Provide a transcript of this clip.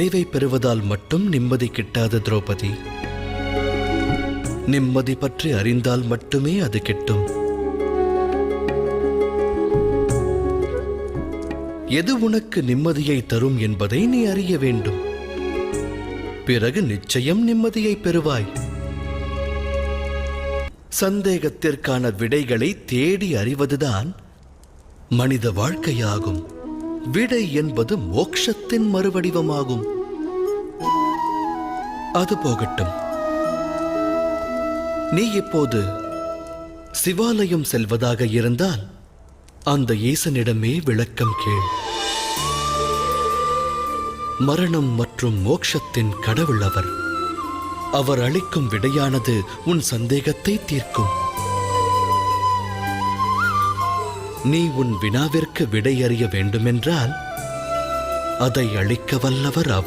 நிறைவை பெறுவதால் மட்டும் நிம்மதி கிட்டாத திரௌபதி. நிம்மதி பற்றி அறிந்தால் மட்டுமே அது கிட்டும். எது உனக்கு நிம்மதியை தரும் என்பதை நீ அறிய வேண்டும். பிறகு நிச்சயம் நிம்மதியை பெறுவாய். சந்தேகத்திற்கான விடைகளை தேடி அறிவதுதான் மனித வாழ்க்கையாகும். விடை என்பது மோக்ஷத்தின் மறுவடிவமாகும். அது போகட்டும். நீ இப்போது சிவாலயம் செல்வதாக இருந்தால் அந்த ஈசனிடமே விளக்கம் கேள். மரணம் மற்றும் மோக்ஷத்தின் கடவுள் அவர். அவர் அளிக்கும் விடையானது உன் சந்தேகத்தை தீர்க்கும். நீ உன் வினாவிற்கு விடை அறிய வேண்டுமென்றால் அதை அளிக்க வல்லவர் அவர்.